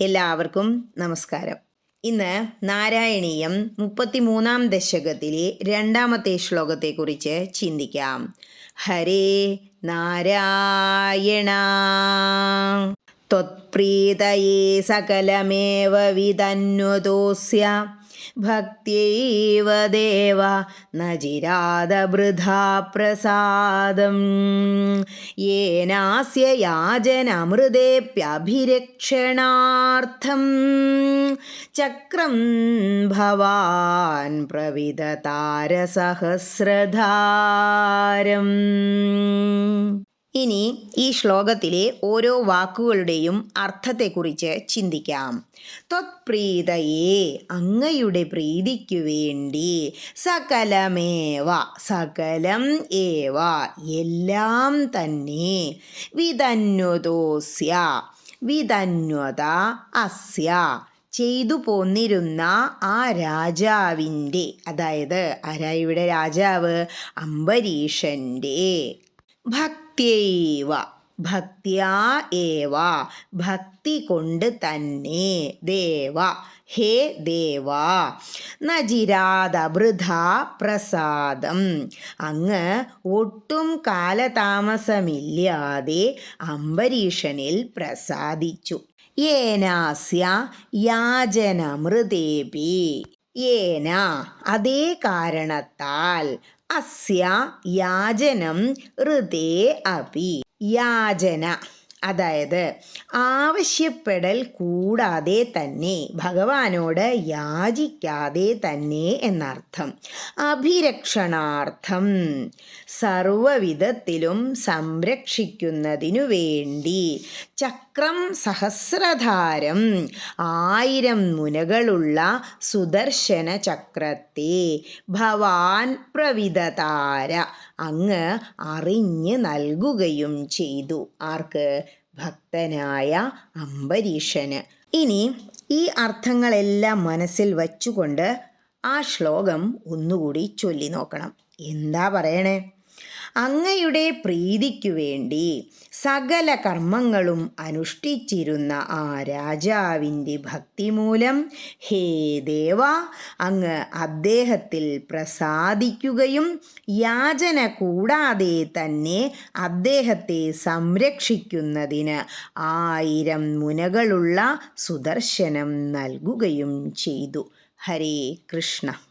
എല്ലാവർക്കും നമസ്കാരം. ഇന്ന് നാരായണീയം മുപ്പത്തിമൂന്നാം ദശകത്തിലെ രണ്ടാമത്തെ ശ്ലോകത്തെക്കുറിച്ച് ചിന്തിക്കാം. ഹരേ നാരായണ. ത്വത്പ്രീതയേ സകലമേവ വിതന്വതോസ്യ ഭക്തിയൈവ ദേവ ന ചിരാതവൃഥാ പ്രസാദം. യേനാസ്യ യാജനമൃതേപ്യഭിരക്ഷണാർത്ഥം. ചക്രം ഭവാൻ പ്രവിധതാരസഹസ്രധാരം ഇനി ഈ ശ്ലോകത്തിലെ ഓരോ വാക്കുകളുടെയും അർത്ഥത്തെക്കുറിച്ച് ചിന്തിക്കാം. ത്വത്പ്രീതയെ അങ്ങയുടെ പ്രീതിക്കു വേണ്ടി സകലമേവ സകലം ഏവ എല്ലാം തന്നെ വിതന്വതോസ്യ വിതന്വത അസ്യ. ചെയ്തു പോന്നിരുന്ന ആ രാജാവിന്റെ അതായത് ആരാ ഇവിടെ രാജാവ്? അംബരീഷന്റെ ഭക്തിയൈവ ഭക്തിയാ ഏവ ഭക്തി കൊണ്ട് തന്നെ ദേവ ഹേ ദേവ. നജിരാതവൃഥ പ്രസാദം. അങ്ങ് ഒട്ടും കാലതാമസമില്ലാതെ അംബരീഷനിൽ പ്രസാദിച്ചു. ഏനാസ്യ യാചനമൃതേപി ഏന അതേ കാരണത്താൽ അസ്യ യാചനം ഋതേ അപി. യാചന അതായത് ആവശ്യപ്പെടൽ കൂടാതെ തന്നെ ഭഗവാനോട് യാചിക്കാതെ തന്നെ എന്നർത്ഥം. അഭിരക്ഷണാർത്ഥം സർവവിധത്തിലും സംരക്ഷിക്കുന്നതിനു വേണ്ടി ചക്രം സഹസ്രധാരം ആയിരം മുനകളുള്ള സുദർശന ചക്രത്തെ ഭവാൻ പ്രവിധതാര അങ്ങ് അറിഞ്ഞ് നൽകുകയും ചെയ്തു. ആർക്ക്? ഭക്തനായ അംബരീഷന് ഇനി ഈ അർത്ഥങ്ങളെല്ലാം മനസ്സിൽ വച്ചുകൊണ്ട് ആ ശ്ലോകം ഒന്നുകൂടി ചൊല്ലി നോക്കണം എന്താ പറയണേ? അങ്ങയുടെ പ്രീതിക്കു വേണ്ടി സകല കർമ്മങ്ങളും അനുഷ്ഠിച്ചിരുന്ന ആ രാജാവിന്റെ ഭക്തി മൂലം ഹേ ദേവ അങ്ങ് അദ്ദേഹത്തിൽ പ്രസാദിക്കുകയും യാചന കൂടാതെ തന്നെ അദ്ദേഹത്തെ സംരക്ഷിക്കുന്നതിന് ആയിരം മുനകളുള്ള സുദർശനം നൽകുകയും ചെയ്തു. ഹരേ കൃഷ്ണ.